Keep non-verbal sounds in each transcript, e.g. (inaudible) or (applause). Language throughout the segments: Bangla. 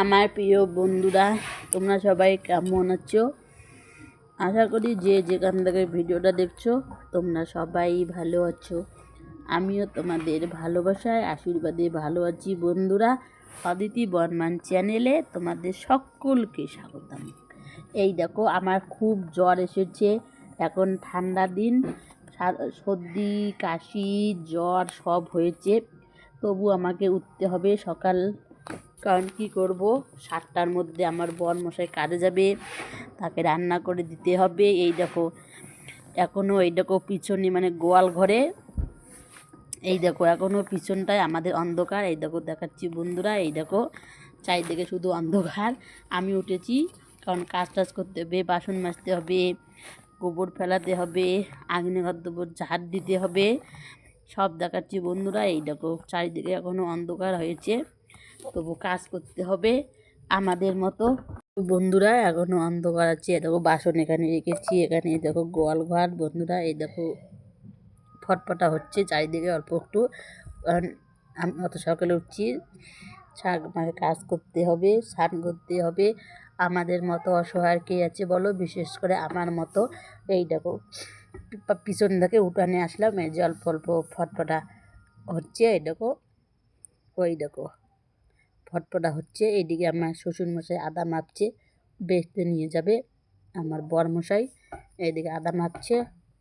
আমার প্রিয় বন্ধুরা, তোমরা সবাই কেমন আছো? আশা করি যে যেখান থেকে ভিডিওটা দেখছ, তোমরা সবাই ভালো আছো। আমিও তোমাদের ভালোবাসায়, আশীর্বাদে ভালো আছি। বন্ধুরা, অদিতি বর্মান চ্যানেলে তোমাদের সকলকে স্বাগতম। এই দেখো, আমার খুব জ্বর এসেছে। এখন ঠান্ডা দিন সর্দি, কাশি, জ্বর সব হয়েছে। তবু আমাকে উঠতে হবে সকাল কারণ কী করব? সাতটার মধ্যে আমার বর মশাই কাজে যাবে, তাকে রান্না করে দিতে হবে। এই দেখো এখনও এই দেখো পিছনে মানে গোয়াল ঘরে। এই দেখো এখনও পিছনটায় আমাদের অন্ধকার। এই দেখো, দেখাচ্ছি বন্ধুরা, এই দেখো, চারিদিকে শুধু অন্ধকার। আমি উঠেছি, কারণ কাজ টাজ করতে হবে, বাসন মাজতে হবে, গোবর ফেলাতে হবে আগ্নে ঘর দেবো ঝাড় দিতে হবে। সব দেখাচ্ছি বন্ধুরা, এই দেখো, চারিদিকে এখনও অন্ধকার হয়েছে। তবু কাজ করতে হবে। আমাদের মতো বন্ধুরা এখনও অন্ধকার আছে। দেখো বাসন এখানে রেখেছি। এখানে দেখো গোয়াল ঘর। বন্ধুরা, এই দেখো ফটফটা হচ্ছে চারিদিকে অল্প একটু। কারণ আমি, অত সকালে উঠছি। মানে কাজ করতে হবে, স্নান করতে হবে। আমাদের মতো অসহায় কে আছে বলো? বিশেষ করে আমার মতো। এই দেখো পিছন থেকে উঠানে আসলাম। এই যে অল্প অল্প ফটফটা হচ্ছে। এই দেখো, ওই দেখো। ফটফটা হচ্ছে, এইদিকে আমার শ্বশুরমশাই আদা মাপছে, বেচতে নিয়ে যাবে আমার বরমশাই। এইদিকে আদা মাপছে,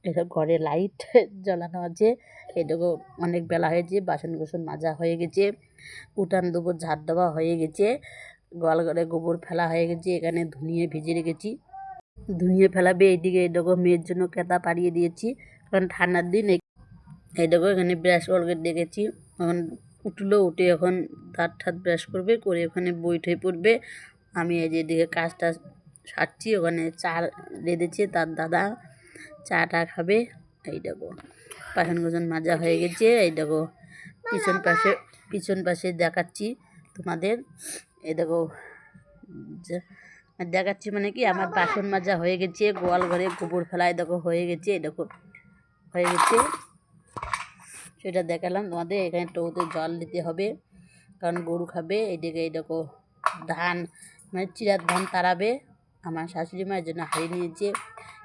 এটা ঘরে লাইট (laughs) জ্বালানো আছে এটুকু অনেক বেলা হয়েছে বাসন কুসন মাজা হয়ে গেছে, উঠান দুপুর ঝাড় দেওয়া হয়ে গেছে গোয়াল ঘরে গোবর ফেলা হয়ে গেছে, এখানে ধুনিয়ে ভিজে রেখেছি। ধুনিয়ে ফেলাবে, এইদিকে এটুকু মেয়ের জন্য কেতা পাড়িয়ে দিয়েছি, কারণ ঠান্ডার দিন এই এখানে ব্রাশ অলগেট দেখেছি, এখন উঠল উঠে এখন দাঁত ঠাত ব্রাশ করবে করে ওখানে বই ঠই পড়বে। আমি এই যে এদিকে কাজটা সারছি ওখানে চা রেঁধেছে তার দাদা চাটা খাবে। এই দেখো বাসন গোজন মাজা হয়ে গেছে এই দেখো পিছন পাশে পিছন পাশে দেখাচ্ছি তোমাদের। এই দেখো যে- দেখাচ্ছি মানে কি আমার বাসন মাজা হয়ে গেছে গোয়াল ঘরে গোবর ফেলায় দেখো হয়ে গেছে এই দেখো হয়ে গেছে। সেটা দেখালাম তোমাদের, এখানে টৌতে জল দিতে হবে। কারণ গরু খাবে, এদিকে দেখো ধান মানে চিরার ধান তাড়াবে। আমার শাশুড়ি মায়ের জন্য হারিয়ে নিয়েছে।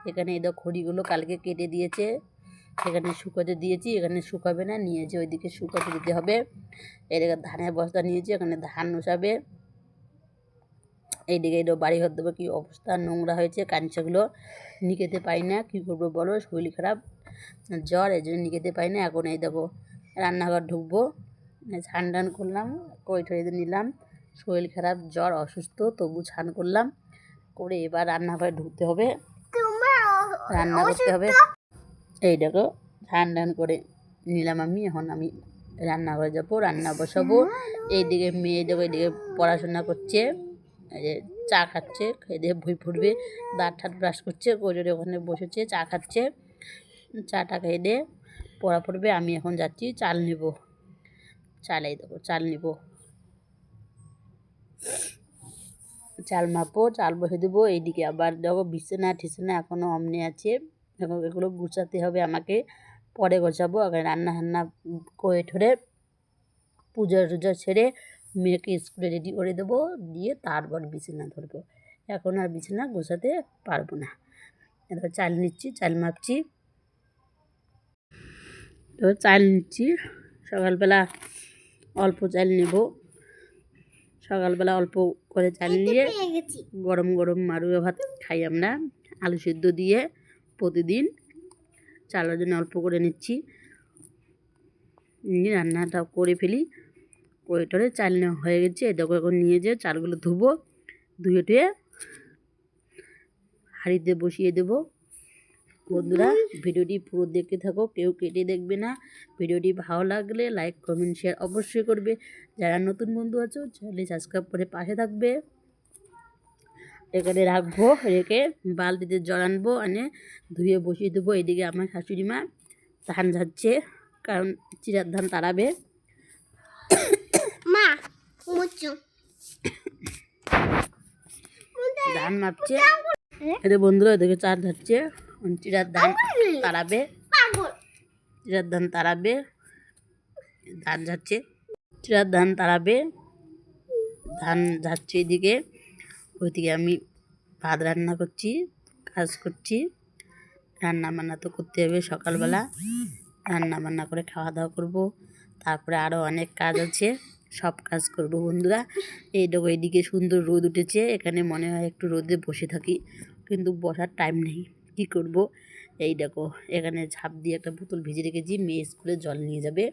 এখানে এই দেখো খড়িগুলো কালকে কেটে দিয়েছে। এখানে শুকোতে দিয়েছি, এখানে শুকাবে না, নিয়েছে ওইদিকে শুকাতে দিতে হবে। এদিকে ধানের বস্তা নিয়েছি, এখানে ধান উসাবে এইদিকে এটা বাড়ি ঘর দেবো কী অবস্থা, নোংরা হয়েছে কাঞ্চাগুলো নিকেতে পাই না, কী করব বলো? শরীর খারাপ, জ্বর, এই জন্য নিকেতে পাই না, এখন এই দেখো রান্নাঘর ঢুকবো ছান টান করলাম কই ঠই নিলাম, শরীর খারাপ, জ্বর, অসুস্থ, তবু ছান করলাম, করে এবার রান্নাঘরে ঢুকতে হবে, রান্না করতে হবে। এই দেখো ধান টান করে নিলাম আমি, এখন আমি রান্নাঘরে যাব, রান্না বসাবো, এইদিকে মেয়ে দেখো, এইদিকে পড়াশোনা করছে চা খাচ্ছে, খেয়ে দিয়ে ভুই ফুটবে দাঁত ঠাট ব্রাশ করছে কোজোরে ওখানে বসেছে, চা খাচ্ছে। চাটা খেয়ে দিয়ে পড়া পড়বে, আমি এখন যাচ্ছি, চাল নেব। চাল এই দেখো, চাল নেব। চাল মাপো চাল বসে দেবো, এইদিকে আবার দেখো বিছানা টিছানা এখনও অমনে আছে। এখন এগুলো গুছাতে হবে আমাকে, পরে গোছাবো, আগে রান্না টান্না করে ঠরে পূজা টুজা ছেড়ে মেয়েকে স্কুলে রেডি করে দেবো দিয়ে তারপর বিছানা ধরবো। এখন আর বিছানা গোছাতে পারব না। এবার চাল নিচ্ছি চাল মাপছি তো চাল নিচ্ছি। সকালবেলা অল্প চাল নেব। সকালবেলা অল্প করে চাল নিয়ে গরম গরম মারুয়া ভাত খাই আমরা আলু সিদ্ধ দিয়ে প্রতিদিন। চালের জন্য অল্প করে নিচ্ছি। নিয়ে রান্নাটা করে ফেলি। করে টরে চাল নেওয়া হয়ে গেছে। দেখো এখন নিয়ে যে চালগুলো ধুবো, ধুয়ে টুয়ে হাঁড়িতে বসিয়ে দেবো। বন্ধুরা, ভিডিওটি পুরো দেখতে থাকো, কেউ কেটে দেখবে না। ভিডিওটি ভালো লাগলে লাইক, কমেন্ট, শেয়ার অবশ্যই করবে। যারা নতুন বন্ধু আছো চ্যানেলে সাবস্ক্রাইব করে পাশে থাকবে। এখানে রাখব, রেখে বালতিতে জল আনব, আনে, ধুয়ে বসিয়ে দেবো। এদিকে আমার শাশুড়ি মা ধান যাচ্ছে কারণ চিরার ধান তাড়াবে। ধান মাপছে বন্ধুরা এদিকে চার চিরার ধান তাড়াবে। চিরার ধান তাড়াবে। ধান যাচ্ছে চিরার ধান তাড়াবে। ধান যাচ্ছে এদিকে। ওইদিকে আমি ভাত রান্না করছি কাজ করছি। রান্না বান্না তো করতে হবে সকালবেলা। রান্না বান্না করে খাওয়া দাওয়া করব। তারপরে আরও অনেক কাজ আছে। সব কাজ করব বন্ধুরা। এই দেখো এইদিকে সুন্দর রোদ উঠেছে। এখানে মনে হয় একটু রোদে বসে থাকি, কিন্তু বসার টাইম নেই। কি করব? এই দেখো, এখানে ঝাঁপ দিয়ে একটা বোতল ভিজে রেখেছি। মেয়ে স্কুলে জল নিয়ে যাবে।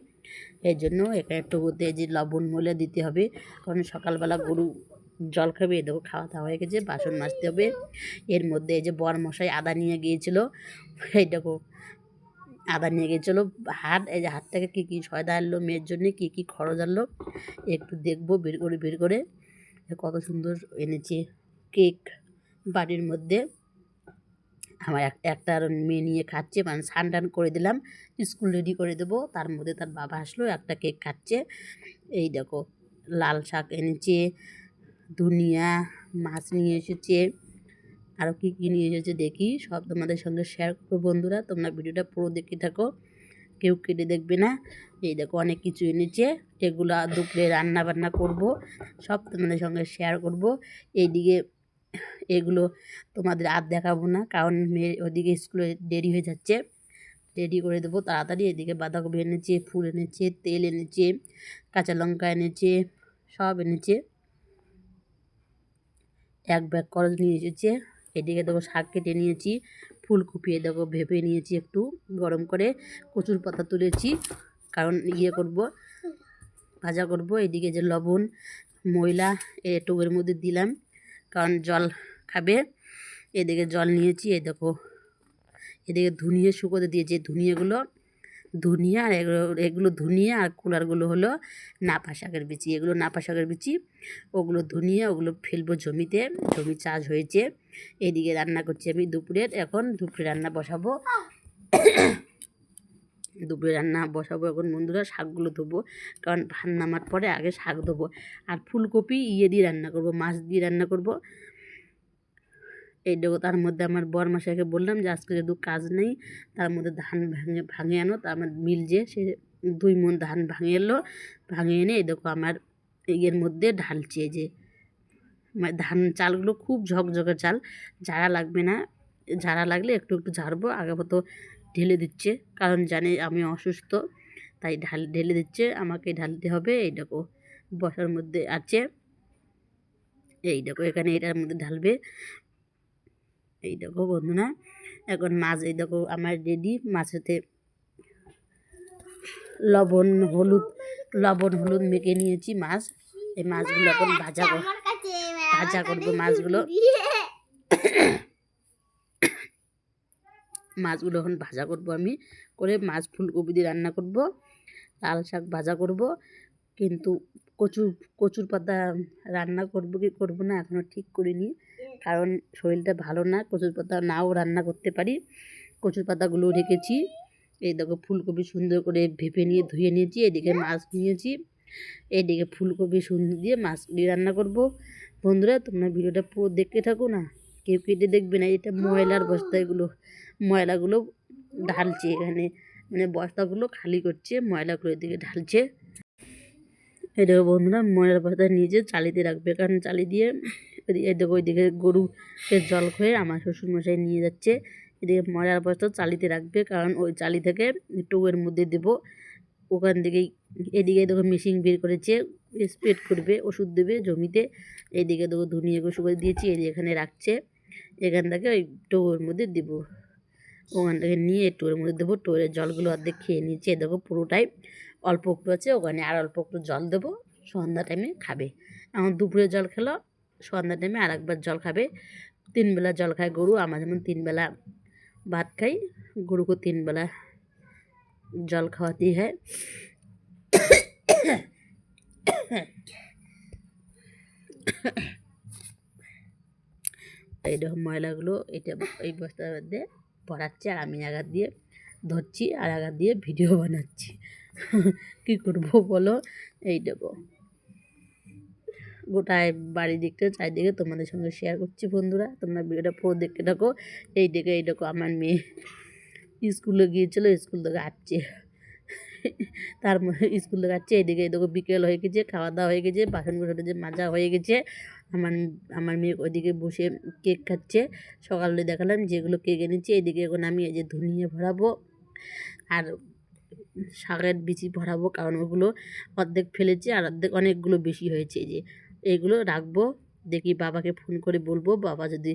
এর জন্য এখানে একটু রোদে যে লবণ মলে দিতে হবে। কারণ সকালবেলা গরু জল খাবে দেখো খাওয়া দাওয়া হয়ে গেছে, বাসন মাজতে হবে। এর মধ্যে এই যে বর মশাই আদা নিয়ে গিয়েছিল। এই দেখো আদা নিয়ে গিয়েছিল। হাট এই যে হাট থেকে কী কী সয়দা আনলো মেয়ের জন্যে, কী কী খরচ আনলো, একটু দেখব, বের করে বের করে। কত সুন্দর এনেছে কেক বাড়ির মধ্যে। আমার এক, একটা মেয়ে নিয়ে খাচ্ছে মানে স্নান টান করে দিলাম, স্কুল রেডি করে দেবো। তার মধ্যে তার বাবা আসলো, একটা কেক খাচ্ছে। এই দেখো, লাল শাক এনেছে দুনিয়া মাছ নিয়ে এসেছে। আরও কী কী নিয়ে এসেছে দেখি, সব তোমাদের সঙ্গে শেয়ার করব বন্ধুরা, তোমরা ভিডিওটা পুরো দেখে থাকো, কেউ কেটে দেখবে না। এই দেখো অনেক কিছু এনেছে, এগুলো দুপুরে রান্না বান্না করব, সব তোমাদের সঙ্গে শেয়ার করব। এইদিকে এগুলো তোমাদের আর দেখাবো না, কারণ মেয়ে ওদিকে স্কুলে দেরি হয়ে যাচ্ছে। রেডি করে দেবো তাড়াতাড়ি, এদিকে বাঁধাকপি এনেছে, ফুল এনেছে, তেল এনেছে, কাঁচা লঙ্কা এনেছে, সব এনেছে। এক ব্যাগ করজ নিয়ে এসেছে। এদিকে দেখো শাক কেটে নিয়েছি ফুলকপিয়ে দেখো ভেপে নিয়েছি একটু গরম করে কচুর পাতা তুলেছি, কারণ ইয়ে করব, ভাজা করব। এদিকে যে লবণ, ময়লা এটুকুর মধ্যে দিলাম, কারণ জল খাবে। এদিকে জল নিয়েছি, এই দেখো, এদিকে ধুনিয়ে শুকোতে দিয়েছি, ধুনিয়েগুলো ধুনিয়া আর এগুলো এগুলো ধুনিয়া আর কুলারগুলো হলো নাপা শাকের বিচি। এগুলো নাপা শাকের বিচি, ওগুলো ধুনিয়া, ওগুলো ফেলব জমিতে, জমি চাষ হয়েছে। এদিকে রান্না করছি আমি দুপুরের, এখন দুপুরে রান্না বসাবো। দুপুরে রান্না বসাবো এখন বন্ধুরা, শাকগুলো ধোবো, কারণ ভাত নামার পরে আগে শাক ধোবো। আর ফুলকপি ইয়ে দিয়ে রান্না করব, মাছ দিয়ে রান্না করব। এই তার মধ্যে আমার বর মশাইকে বললাম যে, আজকে যেহেতু কাজ নেই, তার মধ্যে ধান ভাঙে ভাঙে আনো। তা আমার মিল যে, সে দুই মন ধান ভাঙে এলো, ভাঙে এনে এই দেখো আমার ইয়ের মধ্যে ঢালছে যে মানে ধান চালগুলো খুব ঝকঝকে চাল, ঝাড়া লাগবে না, ঝাড়া লাগলে একটু একটু ঝাড়বো, আগে মতো ঢেলে দিচ্ছে, কারণ জানে আমি অসুস্থ, তাই ঢাল, ঢেলে দিচ্ছে, আমাকে ঢালতে হবে, এই দেখো, বসার মধ্যে আছে, এই দেখো, এখানে এটার মধ্যে ঢালবে এই দেখো বন্ধুরা, এখন মাছ এই দেখো আমার রেডি মাছেতে লবণ, হলুদ লবণ, হলুদ মেখে নিয়েছি মাছ। এই মাছগুলো এখন ভাজা ভাজা করব মাছগুলো। মাছগুলো এখন ভাজা করব আমি, করে মাছ ফুলকপি দিয়ে রান্না করব, লাল শাক ভাজা করব, কিন্তু কচু, কচুর পাতা রান্না করব কি করব না এখনও ঠিক করিনি। কারণ শরীরটা ভালো না, কচুর পাতা নাও রান্না করতে পারি। কচুর পাতাগুলো রেখেছি। এই দেখো ফুলকপি সুন্দর করে ভেপে নিয়ে, ধুয়ে নিয়েছি, এদিকে মাছ নিয়েছি। এদিকে ফুলকপি সুন্দর দিয়ে মাছগুলি রান্না করব। বন্ধুরা, তোমরা ভিডিওটা পুরো দেখতে থাকো না। কেউ কেটে দেখবে না, এটা ময়লার বস্তা এগুলো ময়লাগুলো ঢালছে এখানে। মানে বস্তাগুলো খালি করছে, ময়লাগুলো এদিকে ঢালছে। এই দেখো বন্ধুরা, ময়লার বস্তা নিজে চালিতে রাখবে। কারণ চালি দিয়ে এই দেখো ওইদিকে গরুকে জল খেয়ে আমার শ্বশুরমশাই নিয়ে যাচ্ছে। এদিকে ময়লার বস্তা চালিতে রাখবে, কারণ ওই চালি থেকে টোয়ের মধ্যে দেবো। ওখান থেকেই, এদিকে দেখো মেশিন বের করেছে, স্প্রেড করবে, ওষুধ দেবে জমিতে। এইদিকে দেখো ধুনিয়ে শুকিয়ে দিয়েছি, এদিকে এখানে রাখছে। এখান থেকে ওই টোয়ের মধ্যে দেবো। ওখান থেকে নিয়ে টোয়ের মধ্যে দেবো টোয়ের জলগুলো অর্ধেক খেয়ে নিয়েছে দেখো পুরোটাই অল্প একটু আছে, ওখানে আর অল্প একটু জল দেবো, সন্ধ্যা টাইমে খাবে। এখন দুপুরে জল খেলো, সন্ধ্যা টাইমে আর একবার জল খাবে। তিনবেলা জল খায় গরু, আমার যেমন তিনবেলা ভাত খাই, গরুকে তিনবেলা জল খাওয়াতেই হয়। এই রকম ময়লাগুলো, এটা এই বস্তার মধ্যে পড়াচ্ছে, আর আমি আঘাত দিয়ে ধরছি, আর আঘাত দিয়ে ভিডিও বানাচ্ছি। কী করব বলো? এই দেবো গোটায় বাড়ি দিকটা চারিদিকে তোমাদের সঙ্গে শেয়ার করছি বন্ধুরা। তোমরা ভিডিওটা পুরো দেখতে থাকো। এই দেখে, এই দেখো, আমার মেয়ে স্কুলে গিয়েছিল স্কুল থেকে আসছে। তার স্কুলে যাচ্ছে এদিকে দেখো বিকেল হয়ে গেছে, খাওয়া দাওয়া হয়ে গেছে, বাসন কুসন যে মাজা হয়ে গেছে। আমার আমার মেয়ে ওইদিকে বসে কেক খাচ্ছে। সকালে দেখালাম যেগুলো কেক এনেছে এদিকে এখন আমি এই যে ধনিয়ে ভরাবো। আর শাকের বিচি ভরাবো, কারণ ওগুলো অর্ধেক ফেলেছে আর অর্ধেক অনেকগুলো বেশি হয়েছে যে। এইগুলো রাখব, দেখি বাবাকে ফোন করে বলব, বাবা যদি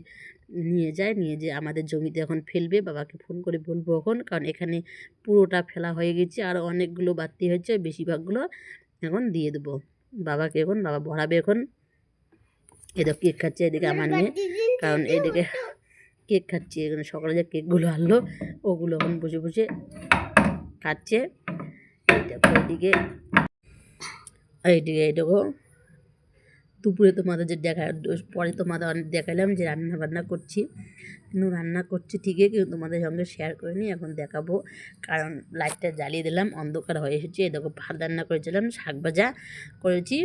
নিয়ে যায়, নিয়ে যে আমাদের জমিতে এখন ফেলবে, বাবাকে ফোন করে বলব এখন, কারণ এখানে পুরোটা ফেলা হয়ে গেছে আর অনেকগুলো বাড়তি হয়েছে, বেশিরভাগগুলো এখন দিয়ে দেবো। বাবাকে এখন, বাবা ভরাবে এখন। এদের কেক খাচ্ছে এদিকে আমার মেয়ে, কারণ এদিকে কেক খাচ্ছে, এখানে সকালে যে কেকগুলো আনলো, ওগুলো এখন বসে বসে খাচ্ছে দেখো এইদিকে এইদিকে এইদিকে দুপুরে তোমাদের যে দেখা, পরে তোমাদের অনেক দেখালাম যে রান্না বান্না করছি। কিন্তু রান্না করছি ঠিকই, কিন্তু তোমাদের সঙ্গে শেয়ার করিনি এখন দেখাবো। কারণ লাইটটা জ্বালিয়ে দিলাম, অন্ধকার হয়ে এসেছে। এই দেখো ভাত রান্না করেছিলাম, শাক ভাজা করেছি,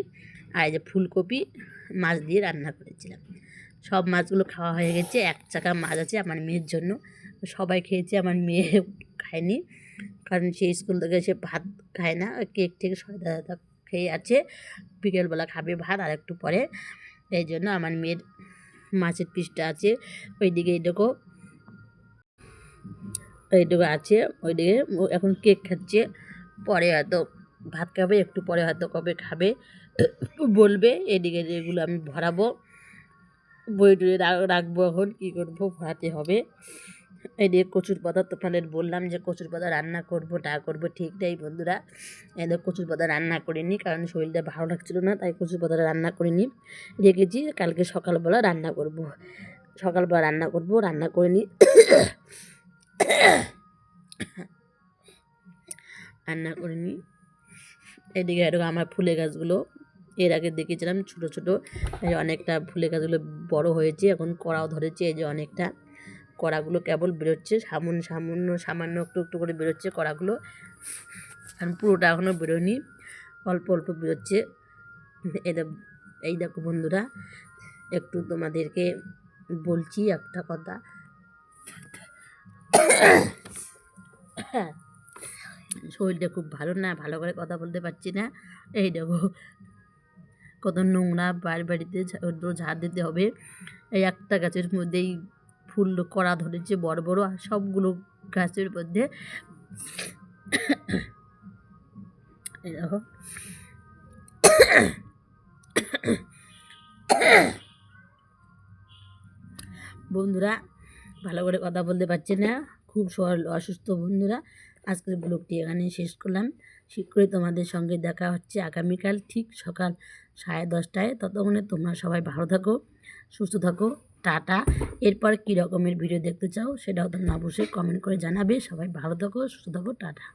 আর যে ফুলকপি মাছ দিয়ে রান্না করেছিলাম। সব মাছগুলো খাওয়া হয়ে গেছে, এক চাকা মাছ আছে আমার মেয়ের জন্য। সবাই খেয়েছে, আমার মেয়ে খায়নি। কারণ সে স্কুল থেকে সে ভাত খায় না কেক থেকে সয়দা দাদা খেয়ে আছে বিকেলবেলা খাবে ভাত আর একটু পরে। এই জন্য আমার মেয়ের মাছের পিসটা আছে ওই ওইদিকে এইটুকু এইটুকু আছে, ওইদিকে ও এখন কেক খাচ্ছে, পরে হয়তো ভাত খাবে, একটু পরে হয়তো কবে খাবে, বলবে, এদিকে যেগুলো আমি ভরাবো, বই টুয়ে রাখব এখন, কী করব, ভরাতে হবে। এদিকে কচুর পাতা তো তাহলে বললাম যে কচুর পাতা রান্না করব টা করব ঠিক নেই বন্ধুরা। এদের কচুর পাতা রান্না করিনি কারণ শরীরটা ভালো লাগছিল না, তাই কচুর পাতাটা রান্না করিনি। রেখেছি, কালকে সকালবেলা রান্না করব। সকালবেলা রান্না করব, রান্না করে নিই রান্না করে নিই এদিকে এরকম আমার ফুলের গাছগুলো, এর আগে দেখেছিলাম ছোটো ছোটো, এই অনেকটা ফুলের গাছগুলো বড় হয়েছে, এখন কড়াও ধরেছে, এই যে অনেকটা। কড়াগুলো কেবল বেরোচ্ছে সামান্য সামান্য সামান্য একটু একটু করে বেরোচ্ছে কড়াগুলো। আর পুরোটা এখনও বেরোয়নি, অল্প অল্প বেরোচ্ছে। দেখো, এই দেখো বন্ধুরা, একটু তোমাদেরকে বলছি একটা কথা। শরীরটা খুব ভালো না, ভালো করে কথা বলতে পারছি না। এই দেখো, কত নোংরা বাড়ি বাড়িতে ঝাড় দিতে হবে। এই একটা গাছের মধ্যেই ফুল করা ধরেছে বড় বড় আর সবগুলো গাছের মধ্যে। দেখো। বন্ধুরা, ভালো করে কথা বলতে পারছি না। খুব সরল অসুস্থ বন্ধুরা। আজকের ব্লগটি এখানে শেষ করলাম। শীঘ্রই তোমাদের সঙ্গে দেখা হচ্ছে আগামীকাল ঠিক সকাল সাড়ে দশটায়। ততক্ষণে তোমরা সবাই ভালো থাকো, সুস্থ থাকো। টাটা। এরপর কী রকমের ভিডিও দেখতে চাও সেটাও তোমরা অবশ্যই কমেন্ট করে জানাবে। সবাই ভালো থাকো, সুস্থ থাকো, টাটা।